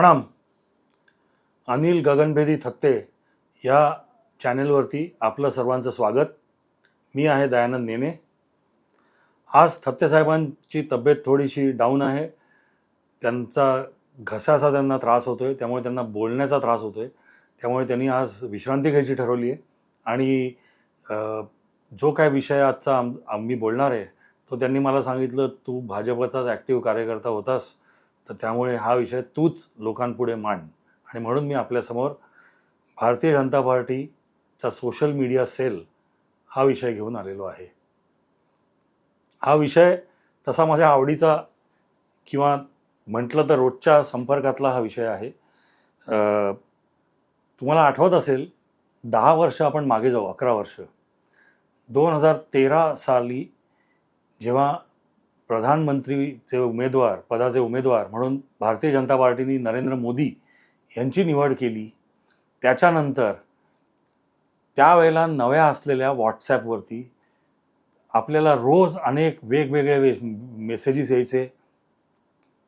प्रणाम. अनिल गगनभेदी थत्ते या चॅनेलवरती आपलं सर्वांचं स्वागत. मी आहे दयानंद नेने. आज थत्तेसाहेबांची तब्येत थोडीशी डाऊन आहे. त्यांचा घशाचा त्यांना त्रास होतो आहे त्यामुळे त्यांना बोलण्याचा त्रास होतो आहे त्यामुळे त्यांनी आज विश्रांती घ्यायची ठरवली आहे. आणि जो काय विषय आजचा आम आम्ही बोलणार आहे तो त्यांनी मला सांगितलं तू भाजपचाच ॲक्टिव्ह कार्यकर्ता होतास. तर त्यामुळे हा विषय तूच लोकांपुढे मांड. आणि म्हणून मी आपल्यासमोर भारतीय जनता पार्टीचा सोशल मीडिया सेल हा विषय घेऊन आलेलो आहे. हा विषय तसा माझ्या आवडीचा किंवा म्हटलं तर रोजच्या संपर्कातला हा विषय आहे. तुम्हाला आठवत असेल दहा वर्ष आपण मागे जाऊ अकरा वर्ष. दोन हजार तेरा साली जेव्हा प्रधानमंत्रीचे उमेदवार पदाचे उमेदवार म्हणून भारतीय जनता पार्टीने नरेंद्र मोदी यांची निवड केली. त्याच्यानंतर त्यावेळेला नव्या असलेल्या व्हॉट्सॲपवरती आपल्याला रोज अनेक वेगवेगळे वे मेसेजेस यायचे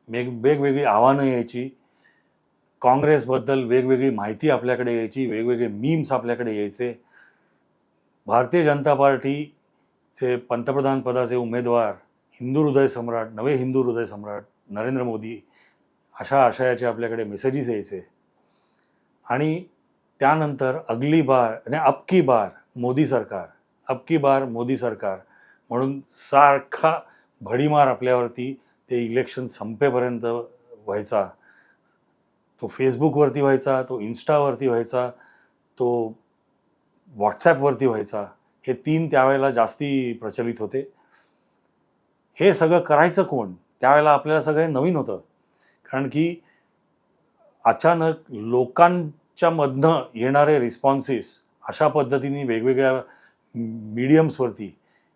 वेग वेगवेगळी आव्हानं यायची. काँग्रेसबद्दल वेगवेगळी माहिती आपल्याकडे यायची वेगवेगळे मीम्स आपल्याकडे यायचे. भारतीय जनता पार्टीचे पंतप्रधानपदाचे उमेदवार हिंदू हृदय सम्राट नवे हिंदू हृदय सम्राट नरेंद्र मोदी अशा आशयाचे आपल्याकडे मेसेजेस यायचे. आणि त्यानंतर अगली बार आणि अबकी बार मोदी सरकार अबकी बार मोदी सरकार म्हणून सारखा भडीमार आपल्यावरती ते इलेक्शन संपेपर्यंत व्हायचा. तो फेसबुकवरती व्हायचा तो इन्स्टावरती व्हायचा तो व्हॉट्सॲपवरती व्हायचा. हे तीन त्यावेळेला जास्ती प्रचलित होते. हे सगळं करायचं कोण? त्यावेळेला आपल्याला सगळं हे नवीन होतं. कारण की अचानक लोकांच्या मधनं येणारे रिस्पॉन्सेस अशा पद्धतीने वेगवेगळ्या मीडियम्सवरती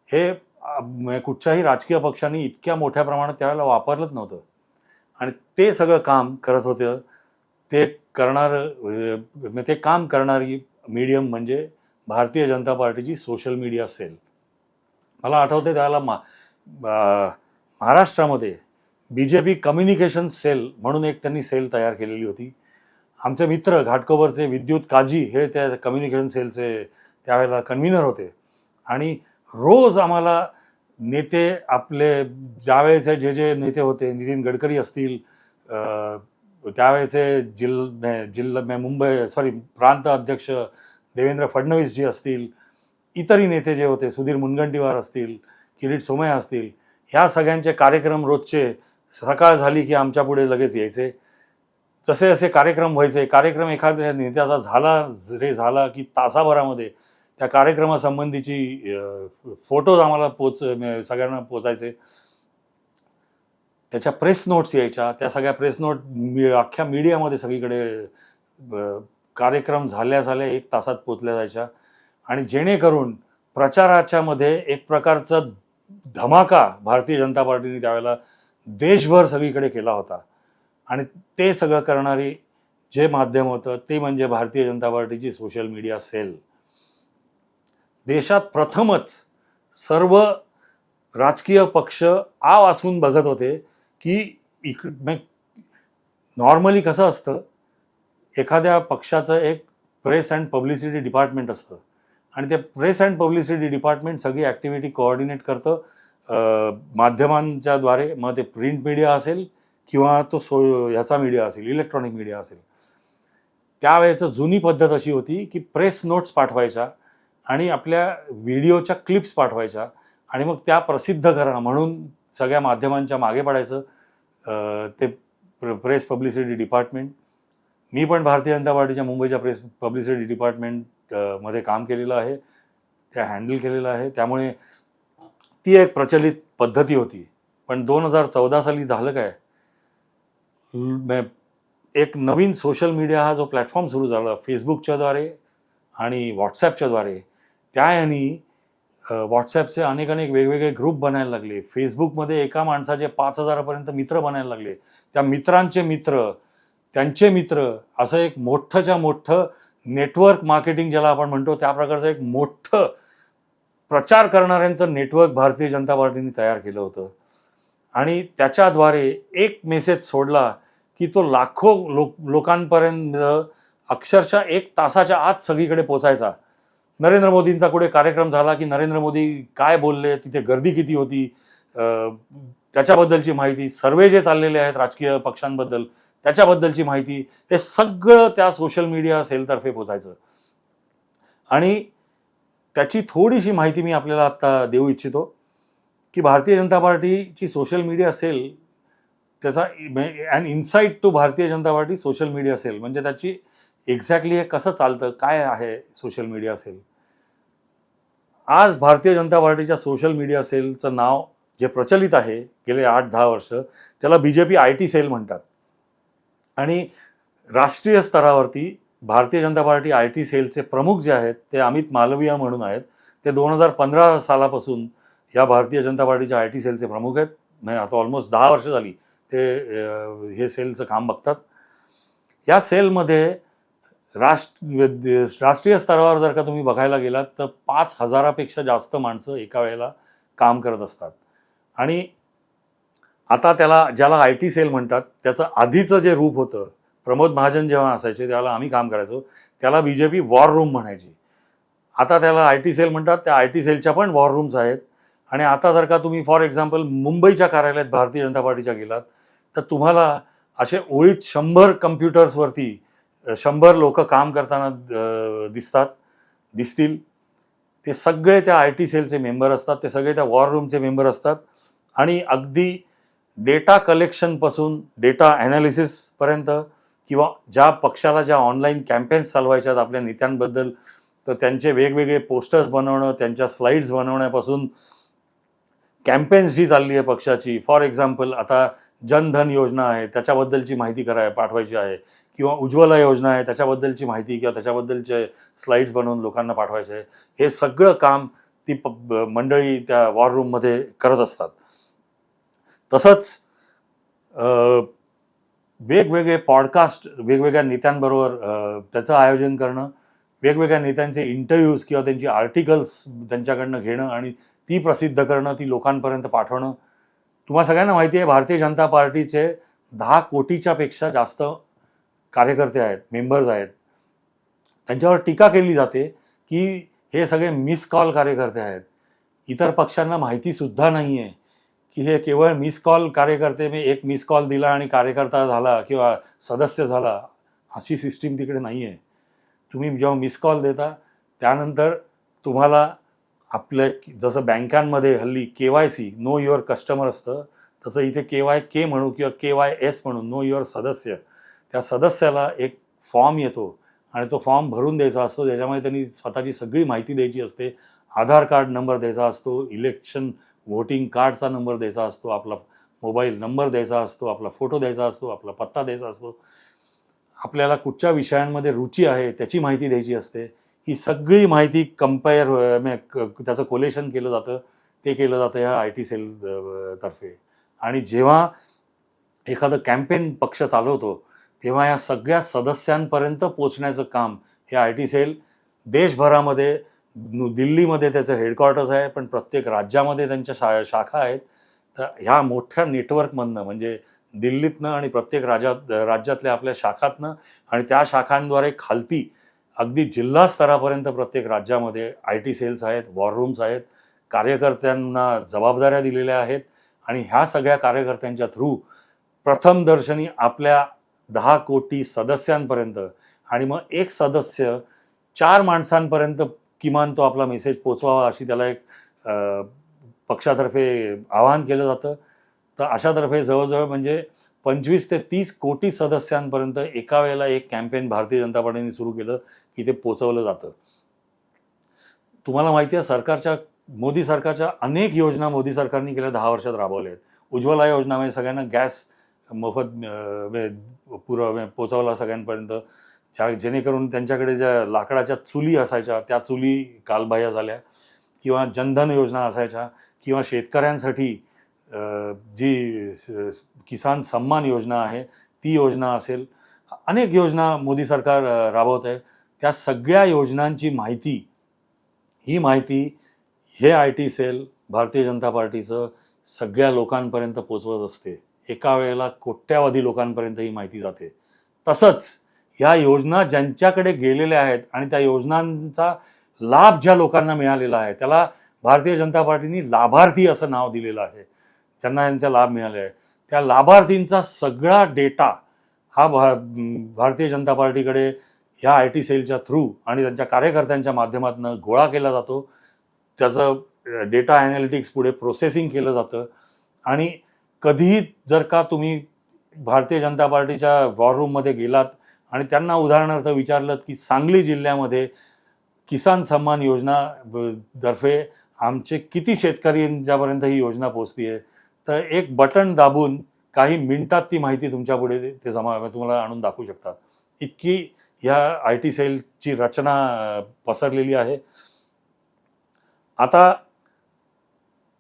हे म्हणजे कुठच्याही राजकीय पक्षांनी इतक्या मोठ्या प्रमाणात त्यावेळेला वापरलंच नव्हतं. आणि ते सगळं काम करत होतं. ते करणारं म्हणजे ते काम करणारी मीडियम म्हणजे भारतीय जनता पार्टीची सोशल मीडिया सेल मला आठवते त्यावेळेला मा महाराष्ट्रामध्ये B J P communication sale म्हणून एक त्यांनी सेल तयार केलेली होती. आमचे मित्र घाटकोबरचे विद्युत काजी हे त्या कम्युनिकेशन सेलचे त्यावेळेला कन्व्हिनर होते. आणि रोज आम्हाला नेते आपले ज्यावेळेचे जे जे नेते होते नितीन गडकरी असतील त्यावेळेचे जिल्हा जिल्हा मुंबई सॉरी प्रांत अध्यक्ष देवेंद्र फडणवीस जी असतील इतरही नेते जे होते सुधीर मुनगंटीवार असतील किरीट सोमय असतील ह्या सगळ्यांचे कार्यक्रम रोजचे सकाळ झाली की आमच्या पुढे लगेच यायचे. जसे जसे कार्यक्रम व्हायचे कार्यक्रम एखाद्या नेत्याचा झाला रे झाला की तासाभरामध्ये त्या कार्यक्रमासंबंधीची फोटोज आम्हाला पोच सगळ्यांना पोचायचे. त्याच्या प्रेस नोट्स यायच्या त्या सगळ्या प्रेस नोट मी अख्ख्या मीडियामध्ये सगळीकडे कार्यक्रम झाल्या झाल्या एक तासात पोचल्या जायच्या. आणि जेणेकरून प्रचाराच्यामध्ये एक प्रकारचं धमाका भारतीय जनता पार्टीने त्यावेळेला देशभर सगळीकडे केला होता. आणि ते सगळं करणारी जे माध्यम होतं ते म्हणजे भारतीय जनता पार्टीची सोशल मीडिया सेल. देशात प्रथमच सर्व राजकीय पक्ष आव असून बघत होते की इक नॉर्मली कसं असतं एखाद्या पक्षाचं एक प्रेस अँड पब्लिसिटी डिपार्टमेंट असतं. आणि ते प्रेस अँड पब्लिसिटी डिपार्टमेंट सगळी ॲक्टिव्हिटी कोऑर्डिनेट करतं. माध्यमांच्याद्वारे मग ते प्रिंट मीडिया असेल किंवा तो सो ह्याचा मीडिया असेल इलेक्ट्रॉनिक मीडिया असेल. त्यावेळेचं जुनी पद्धत अशी होती की प्रेस नोट्स पाठवायच्या आणि आपल्या व्हिडिओच्या क्लिप्स पाठवायच्या आणि मग त्या प्रसिद्ध करणं म्हणून सगळ्या माध्यमांच्या मागे पडायचं. ते प्रेस पब्लिसिटी डिपार्टमेंट मी पण भारतीय जनता पार्टीच्या मुंबईच्या प्रेस पब्लिसिटी डिपार्टमेंट मध्ये काम केलेलं आहे त्या हँडल केलेलं आहे. त्यामुळे ती एक प्रचलित पद्धती होती. पण दोन हजार चौदा साली झालं काय? एक नवीन सोशल मीडिया हा जो प्लॅटफॉर्म सुरू झाला फेसबुकच्याद्वारे आणि व्हॉट्सॲपच्याद्वारे त्या यांनी व्हॉट्सॲपचे अनेक अनेक वेगवेगळे ग्रुप बनायला लागले. फेसबुकमध्ये एका माणसाचे पाच हजारापर्यंत मित्र बनायला लागले. त्या मित्रांचे मित्र त्यांचे मित्र असं एक मोठंच्या मोठं नेटवर्क मार्केटिंग ज्याला आपण म्हणतो त्या प्रकारचं एक मोठं प्रचार करणाऱ्यांचं नेटवर्क भारतीय जनता पार्टीने तयार केलं होतं. आणि त्याच्याद्वारे एक मेसेज सोडला की तो लाखो लोक लोकांपर्यंत अक्षरशः एक तासाच्या आत सगळीकडे पोचायचा. नरेंद्र मोदींचा कुठे कार्यक्रम झाला की नरेंद्र मोदी काय बोलले तिथे गर्दी किती होती त्याच्याबद्दलची माहिती सर्वे जे चाललेले आहेत राजकीय पक्षांबद्दल त्याच्याबद्दलची माहिती हे सगळं त्या सोशल मीडिया सेलतर्फे पोचायचं. आणि त्याची थोडीशी माहिती मी आपल्याला आत्ता देऊ इच्छितो की भारतीय जनता पार्टीची सोशल मीडिया सेल त्याचा and insight to Bharatiya Janata party social media cell म्हणजे त्याची एक्झॅक्टली हे कसं चालतं काय आहे सोशल मीडिया सेल. आज भारतीय जनता पार्टीच्या सोशल मीडिया सेलचं नाव जे प्रचलित आहे गेले आठ दहा वर्ष त्याला B J P I T sale म्हणतात. आणि राष्ट्रीय स्तरावरती Bharatiya Janata party I T सेलचे प्रमुख जे आहेत ते अमित मालविया म्हणून आहेत. ते दोन हजार पंधरा सालापासून या भारतीय जनता पार्टीच्या आय टी सेलचे प्रमुख आहेत. म्हणजे आता ऑलमोस्ट दहा वर्ष झाली ते हे सेलचं काम बघतात. या सेलमध्ये राष्ट्र राष्ट्रीय स्तरावर जर का तुम्ही बघायला गेलात तर पाच हजारापेक्षा जास्त माणसं एका वेळेला काम करत असतात. आणि आता त्याला ज्याला आय टी सेल म्हणतात त्याचं आधीचं जे रूप होतं प्रमोद महाजन जेव्हा असायचे त्याला आम्ही काम करायचो त्याला B J P war room म्हणायची. आता त्याला आय टी सेल म्हणतात त्या आय टी सेलच्या पण वॉर रूम्स आहेत. आणि आता जर का तुम्ही फॉर एक्झाम्पल मुंबईच्या कार्यालयात भारतीय जनता पार्टीच्या गेलात तर तुम्हाला असे ओळीत शंभर कम्प्युटर्सवरती शंभर लोक काम करताना दिसतात दिसतील. ते सगळे त्या आय टी सेलचे मेंबर असतात ते सगळे त्या वॉर रूमचे मेंबर असतात. आणि अगदी डेटा कलेक्शनपासून डेटा ॲनालिसिसपर्यंत किंवा ज्या पक्षाला ज्या ऑनलाईन कॅम्पेन्स चालवायच्यात आपल्या नेत्यांबद्दल तर त्यांचे वेगवेगळे पोस्टर्स बनवणं त्यांच्या स्लाईड्स बनवण्यापासून कॅम्पेन्स जी चालली आहे पक्षाची. फॉर एक्झाम्पल आता जनधन योजना आहे त्याच्याबद्दलची माहिती कराय पाठवायची आहे. किंवा उज्ज्वला योजना आहे त्याच्याबद्दलची माहिती किंवा त्याच्याबद्दलचे स्लाईड्स बनवून लोकांना पाठवायचे आहे. हे सगळं काम ती प मंडळी त्या वॉर रूममध्ये करत असतात. तसंच वेगवेगळे पॉडकास्ट वेगवेगळ्या नेत्यांबरोबर त्याचं आयोजन करणं वेगवेगळ्या नेत्यांचे इंटरव्ह्यूज किंवा त्यांची आर्टिकल्स त्यांच्याकडनं घेणं आणि ती प्रसिद्ध करणं ती लोकांपर्यंत पाठवणं. तुम्हाला सगळ्यांना माहिती आहे भारतीय जनता पार्टीचे दहा कोटीच्या पेक्षा जास्त कार्यकर्ते आहेत मेंबर्स आहेत. त्यांच्यावर टीका केली जाते की हे सगळे मिस कॉल कार्यकर्ते आहेत. इतर पक्षांना माहितीसुद्धा नाही आहे की हे केवळ मिस कॉल कार्यकर्ते मी एक मिस कॉल दिला आणि कार्यकर्ता झाला किंवा सदस्य झाला अशी सिस्टीम तिकडे नाही आहे तुम्ही जेव्हा मिस कॉल देता त्यानंतर तुम्हाला आपल्या जसं बँकांमध्ये हल्ली K Y C know your customer असतं तसं इथे के वाय के म्हणू किंवा के वाय एस म्हणू नो युअर सदस्य त्या सदस्याला एक फॉर्म येतो आणि तो फॉर्म भरून द्यायचा असतो ज्याच्यामुळे त्यांनी स्वतःची सगळी माहिती द्यायची असते आधार कार्ड नंबर द्यायचा असतो इलेक्शन व्होटिंग कार्डचा नंबर द्यायचा असतो आपला मोबाईल नंबर द्यायचा असतो आपला फोटो द्यायचा असतो आपला पत्ता द्यायचा असतो. आपल्याला कुठच्या विषयांमध्ये रुची आहे त्याची माहिती द्यायची असते. ही सगळी माहिती कंपेअर त्याचं कोलेशन केलं जातं ते केलं जातं ह्या आय टी सेल तर्फे. आणि जेव्हा एखादं कॅम्पेन पक्ष चालवतो तेव्हा या सगळ्या सदस्यांपर्यंत पोचण्याचं काम हे आय टी सेल देशभरामध्ये दिल्लीमध्ये त्याचं हेडक्वार्टर्स आहे पण प्रत्येक राज्यामध्ये त्यांच्या शा शाखा आहेत. तर ह्या मोठ्या नेटवर्कमधनं म्हणजे दिल्लीतनं आणि प्रत्येक राज्यात राज्यातल्या आपल्या शाखातनं आणि त्या शाखांद्वारे खालती अगदी जिल्हा स्तरापर्यंत प्रत्येक राज्यामध्ये आय टी सेल्स आहेत वॉर रूम्स आहेत कार्यकर्त्यांना जबाबदाऱ्या दिलेल्या आहेत आणि ह्या सगळ्या कार्यकर्त्यांच्या थ्रू प्रथम दर्शनी आपल्या दहा कोटी सदस्यांपर्यंत आणि मग एक सदस्य चार माणसांपर्यंत किमान तो आपला मेसेज पोचवावा अशी त्याला एक पक्षातर्फे आवाहन केलं जातं. तर अशातर्फे जवळजवळ म्हणजे पंचवीस ते तीस कोटी सदस्यांपर्यंत एका वेळेला एक कॅम्पेन भारतीय जनता पार्टीने सुरू केलं की ते पोचवलं जातं. तुम्हाला माहिती आहे सरकारच्या मोदी सरकारच्या अनेक योजना मोदी सरकारने गेल्या दहा वर्षात राबवल्या आहेत. उज्ज्वला योजना म्हणजे सगळ्यांना गॅस मोफत पुर पुरव पोचवला सगळ्यांपर्यंत. ज्या जेणेकरून त्यांच्याकडे ज्या लाकडाच्या चुली असायच्या त्या चुली कालबाह्य झाल्या. किंवा जनधन योजना असायच्या किंवा शेतकऱ्यांसाठी जी किसान सन्मान योजना आहे ती योजना असेल. अनेक योजना मोदी सरकार राबवत आहे त्या सगळ्या योजनांची माहिती ही माहिती हे I T sale Bharatiya Janata पार्टीचं सगळ्या लोकांपर्यंत पोचवत असते. एका वेळेला कोट्यावधी लोकांपर्यंत ही माहिती जाते. तसंच ह्या योजना ज्यांच्याकडे गेलेल्या आहेत आणि त्या योजनांचा लाभ ज्या लोकांना मिळालेला आहे त्याला भारतीय जनता पार्टीने लाभार्थी असं नाव दिलेलं आहे. त्यांना यांचा लाभ मिळाला आहे. त्या लाभार्थींचा सगळा डेटा हा भा भारतीय जनता पार्टीकडे ह्या आय टी सेलच्या थ्रू आणि त्यांच्या कार्यकर्त्यांच्या माध्यमातून गोळा केला जातो. त्याचं डेटा ॲनालिटिक्स पुढे प्रोसेसिंग केलं जातं. आणि कधीही जर का तुम्ही भारतीय जनता पार्टीच्या वॉर रूममध्ये गेलात आणि त्यांना उदाहरणार्थ विचारलं की सांगली जिल्ह्यामध्ये किसान सन्मान योजना तर्फे आमचे किती शेतकऱ्यांच्यापर्यंत ही योजना पोचती आहे तर एक बटन दाबून काही मिनिटात ती माहिती तुमच्यापुढे ते- ते जमा तुम्हाला आणून दाखवू शकतात. इतकी ह्या आय टी सेलची रचना पसरलेली आहे. आता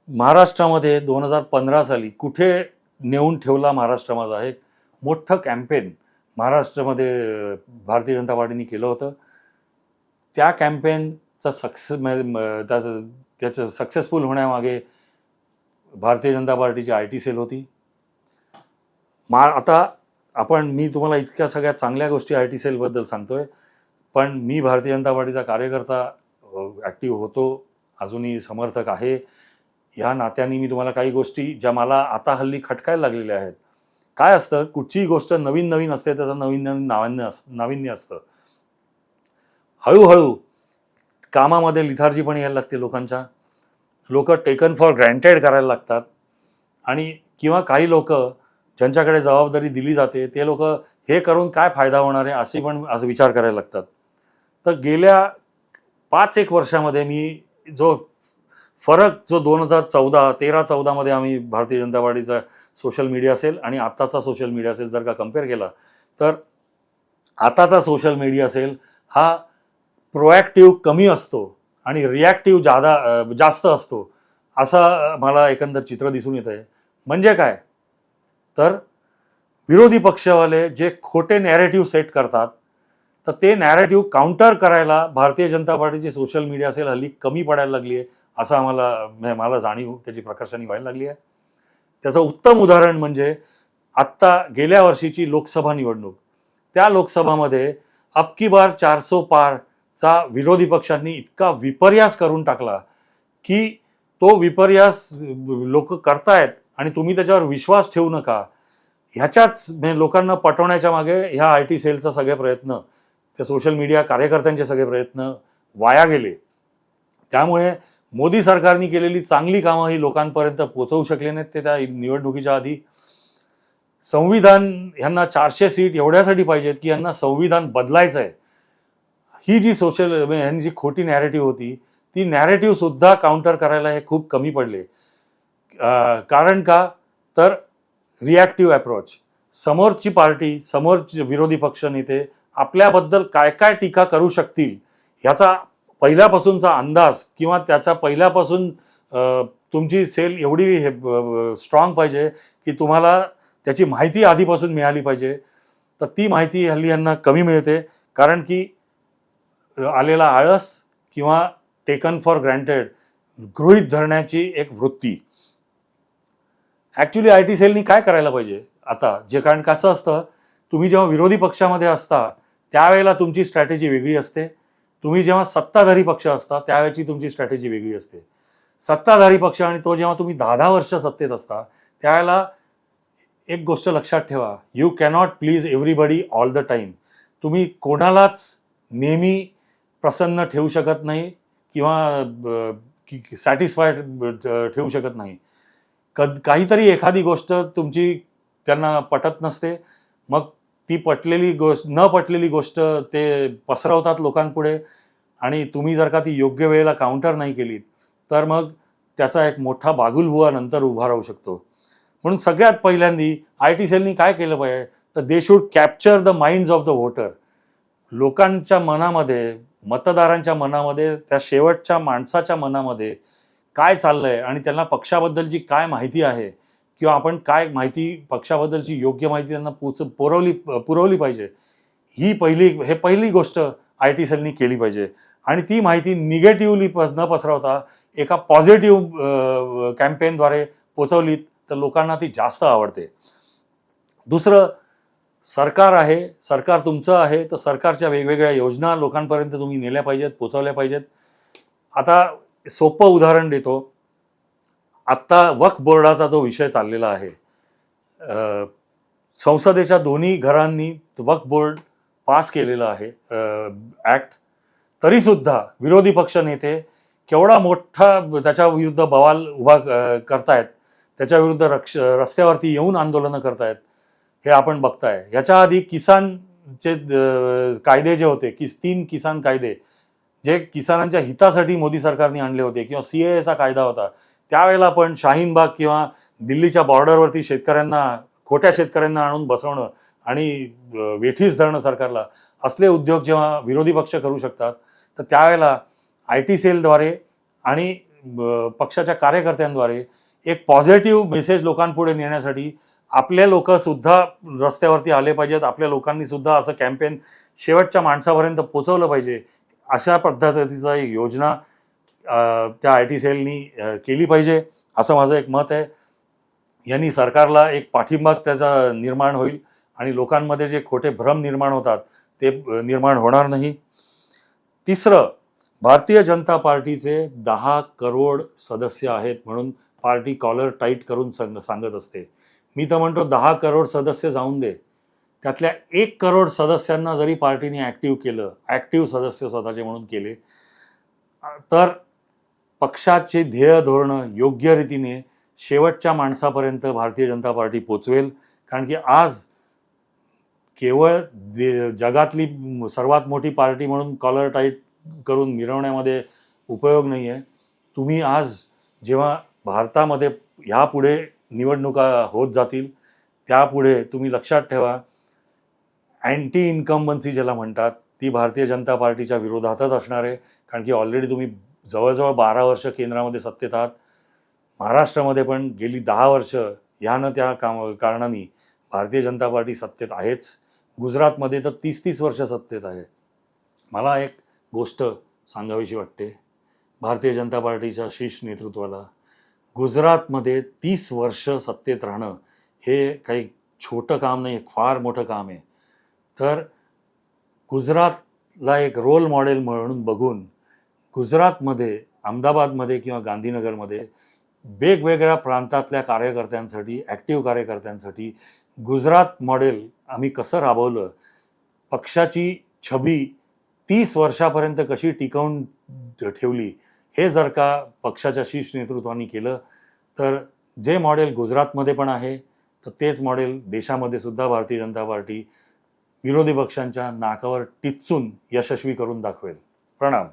महाराष्ट्रामध्ये दोन हजार पंधरा साली कुठे नेऊन ठेवला महाराष्ट्र माझा? एक मोठं कॅम्पेन महाराष्ट्रामध्ये भारतीय जनता पार्टीने केलं होतं. त्या कॅम्पेनचा सक्सेस त्याचं त्याचं सक्सेसफुल होण्यामागे भारतीय जनता पार्टीची आय टी सेल होती. मा आता आपण मी तुम्हाला इतक्या सगळ्या चांगल्या गोष्टी आय टी सेलबद्दल सांगतोय पण मी भारतीय जनता पार्टीचा कार्यकर्ता ॲक्टिव्ह होतो अजूनही समर्थक आहे. ह्या नात्याने मी तुम्हाला काही गोष्टी ज्या मला आता हल्ली खटकायला लागलेल्या आहेत काय असतं? कुठचीही गोष्ट नवीन नवीन असते त्याचं नवीन नवीन नाविन्य अस नाविन्य असतं. हळूहळू कामामध्ये लिथार्जी पण यायला लागते लोकांच्या. लोक टेकन फॉर ग्रँटेड करायला लागतात. आणि किंवा काही लोक ज्यांच्याकडे जबाबदारी दिली जाते ते लोक हे करून काय फायदा होणार आहे असे पण असं विचार करायला लागतात. तर गेल्या पाच एक वर्षामध्ये मी जो फरक जो दोन हजार चौदा तेरा चौदामध्ये आम्ही भारतीय जनता पार्टीचा सोशल मीडिया असेल आणि आत्ताचा सोशल मीडिया असेल जर का कंपेअर केला तर आताचा सोशल मीडिया असेल हा प्रोॲक्टिव्ह कमी असतो आणि रिॲक्टिव्ह जादा जास्त असतो असं मला एकंदर चित्र दिसून येत आहे म्हणजे काय? तर विरोधी पक्षवाले जे खोटे नॅरेटिव्ह सेट करतात तर ते नॅरेटिव्ह काउंटर करायला भारतीय जनता पार्टीची सोशल मीडिया असेल हल्ली कमी पडायला लागली आहे असं आम्हाला म्हणजे मला जाणीव त्याची प्रकर्षाने व्हायला लागली आहे. त्याचं उत्तम उदाहरण म्हणजे आत्ता गेल्या वर्षीची लोकसभा निवडणूक. त्या लोकसभामध्ये अबकी बार चारसो पारचा विरोधी पक्षांनी इतका विपर्यास करून टाकला की तो विपर्यास लोक करतायत आणि तुम्ही त्याच्यावर विश्वास ठेवू नका. ह्याच्याच म्हणजे लोकांना पटवण्याच्या मागे ह्या आय टी सेलचा सगळे प्रयत्न त्या सोशल मीडिया कार्यकर्त्यांचे सगळे प्रयत्न वाया गेले. त्यामुळे मोदी सरकारने केलेली चांगली कामं ही लोकांपर्यंत पोहोचवू शकले नाहीत. ते त्या निवडणुकीच्या आधी संविधान ह्यांना चारशे सीट एवढ्यासाठी पाहिजेत की यांना संविधान बदलायचं आहे. ही जी सोशल म्हणजे ह्यांनी जी खोटी नॅरेटिव्ह होती ती नॅरेटिव्ह सुद्धा काउंटर करायला हे खूप कमी पडले. कारण का? तर रिॲक्टिव्ह अप्रोच समोरची पार्टी समोरचे विरोधी पक्ष नेते आपल्याबद्दल काय काय टीका करू शकतील ह्याचा पहिल्यापासूनचा अंदाज किंवा त्याचा पहिल्यापासून तुमची सेल एवढी हे स्ट्रॉंग पाहिजे की तुम्हाला त्याची माहिती आधीपासून मिळाली पाहिजे. तर ती माहिती हल्ली यांना कमी मिळते. कारण की आलेला आळस किंवा टेकन फॉर ग्रँटेड गृहीत धरण्याची एक वृत्ती. ॲक्च्युली आय टी सेलनी काय करायला पाहिजे? आता जे कारण कसं असतं तुम्ही जेव्हा विरोधी पक्षामध्ये असता त्यावेळेला तुमची स्ट्रॅटेजी वेगळी असते. तुम्ही जेव्हा सत्ताधारी पक्ष असता त्यावेळेची तुमची स्ट्रॅटेजी वेगळी असते. सत्ताधारी पक्ष आणि तो जेव्हा तुम्ही दहा दहा वर्ष सत्तेत असता त्यावेळेला एक गोष्ट लक्षात ठेवा. You cannot please everybody all the time तुम्ही कोणालाच नेहमी प्रसन्न ठेवू शकत नाही किंवा सॅटिस्फाईड ठेवू शकत नाही. क काहीतरी एखादी गोष्ट तुमची त्यांना पटत नसते. मग ती पटलेली गोष्ट न पटलेली गोष्ट ते पसरवतात लोकांपुढे. आणि तुम्ही जर का ती योग्य वेळेला काउंटर नाही केलीत तर मग त्याचा एक मोठा बागुलबुवा नंतर उभा राहू शकतो. म्हणून सगळ्यात पहिल्यांदी आय टी सेलनी काय केलं पाहिजे? तर they should capture the minds of the voter लोकांच्या मनामध्ये मतदारांच्या मनामध्ये त्या शेवटच्या माणसाच्या मनामध्ये काय चाललंय आणि त्यांना पक्षाबद्दलची काय माहिती आहे? किंवा आपण काय माहिती पक्षाबद्दलची योग्य माहिती त्यांना पोच पुरवली पुरवली पाहिजे. ही पहिली हे पहिली गोष्ट आय टी सेलनी केली पाहिजे. आणि ती माहिती निगेटिव्हली पस न पसरवता एका पॉझिटिव्ह कॅम्पेनद्वारे पोचवलीत तर लोकांना ती जास्त आवडते. दुसरं सरकार आहे सरकार तुमचं आहे तर सरकारच्या वेगवेगळ्या योजना लोकांपर्यंत तुम्ही नेल्या पाहिजेत पोचवल्या पाहिजेत. आता सोपं उदाहरण देतो. आत्ता वक्फ बोर्डाचा जो विषय चाललेला आहे संसदेच्या दोन्ही घरांनी वक्फ बोर्ड पास केलेलं आहे ॲक्ट तरीसुद्धा विरोधी पक्ष नेते केवढा मोठा त्याच्या विरुद्ध बवाल उभा करतायत त्याच्या विरुद्ध रक्ष रस्त्यावरती येऊन आंदोलनं करतायत हे आपण बघताय. याच्या आधी किसानचे कायदे जे होते किस तीन किसान कायदे जे किसानांच्या हितासाठी मोदी सरकारने आणले होते किंवा सी एचा कायदा होता त्यावेळेला पण शाहीनबाग किंवा दिल्लीच्या बॉर्डरवरती शेतकऱ्यांना खोट्या शेतकऱ्यांना आणून बसवणं आणि वेठीस धरणं सरकारला असले उद्योग जेव्हा विरोधी पक्ष करू शकतात तर त्यावेळेला आय टी सेलद्वारे आणि पक्षाच्या कार्यकर्त्यांद्वारे एक पॉझिटिव्ह मेसेज लोकांपुढे नेण्यासाठी आपले लोकंसुद्धा रस्त्यावरती आले पाहिजेत आपल्या लोकांनी सुद्धा असं कॅम्पेन शेवटच्या माणसापर्यंत पोचवलं पाहिजे अशा पद्धतीचा एक योजना त्या आय टी सेलनी केली पाहिजे असं माझं एक मत आहे. यांनी सरकारला एक पाठिंबाच त्याचा निर्माण होईल आणि लोकांमध्ये जे खोटे भ्रम निर्माण होतात ते निर्माण होणार नाही. तिसरं भारतीय जनता पार्टीचे दहा करोड सदस्य आहेत म्हणून पार्टी कॉलर टाईट करून सांग सांगत असते. मी तर म्हणतो दहा करोड सदस्य जाऊन दे. त्यातल्या एक करोड सदस्यांना जरी पार्टीने ॲक्टिव्ह केलं ॲक्टिव्ह सदस्य स्वतःचे म्हणून केले तर पक्षाचे ध्येय धोरणं योग्य रीतीने शेवटच्या माणसापर्यंत भारतीय जनता पार्टी पोचवेल. कारण की आज केवळ दे जगातली सर्वात मोठी पार्टी म्हणून कॉलर टाईट करून मिरवण्यामध्ये उपयोग नाही आहे तुम्ही आज जेव्हा भारतामध्ये ह्यापुढे निवडणुका होत जातील त्यापुढे तुम्ही लक्षात ठेवा अँटी इन्कम्बन्सी ज्याला म्हणतात ती भारतीय जनता पार्टीच्या विरोधातच असणार आहे. कारण की ऑलरेडी तुम्ही जवळजवळ बारा वर्ष केंद्रामध्ये सत्तेत आहात. महाराष्ट्रामध्ये पण गेली दहा वर्ष ह्या न त्या काम कारणाने भारतीय जनता पार्टी सत्तेत आहेच. गुजरातमध्ये तर तीस तीस वर्ष सत्तेत आहे. मला एक गोष्ट सांगावीशी वाटते. भारतीय जनता पार्टीच्या शीर्ष नेतृत्वाला गुजरातमध्ये तीस वर्ष सत्तेत राहणं हे काही छोटं काम नाही फार मोठं काम आहे. तर गुजरातला एक रोल मॉडेल म्हणून बघून गुजरातमध्ये अहमदाबादमध्ये किंवा गांधीनगरमध्ये वेगवेगळ्या प्रांतातल्या कार्यकर्त्यांसाठी ॲक्टिव्ह कार्यकर्त्यांसाठी गुजरात मॉडेल आम्ही कसं राबवलं पक्षाची छबी तीस वर्षापर्यंत कशी टिकवून ठेवली हे जर का पक्षाच्या शीर्ष नेतृत्वाने केलं तर जे मॉडेल गुजरातमध्ये पण आहे तर तेच मॉडेल देशामध्ये सुद्धा भारतीय जनता पार्टी विरोधी पक्षांच्या नाकावर टिचून यशस्वी करून दाखवेल. प्रणाम.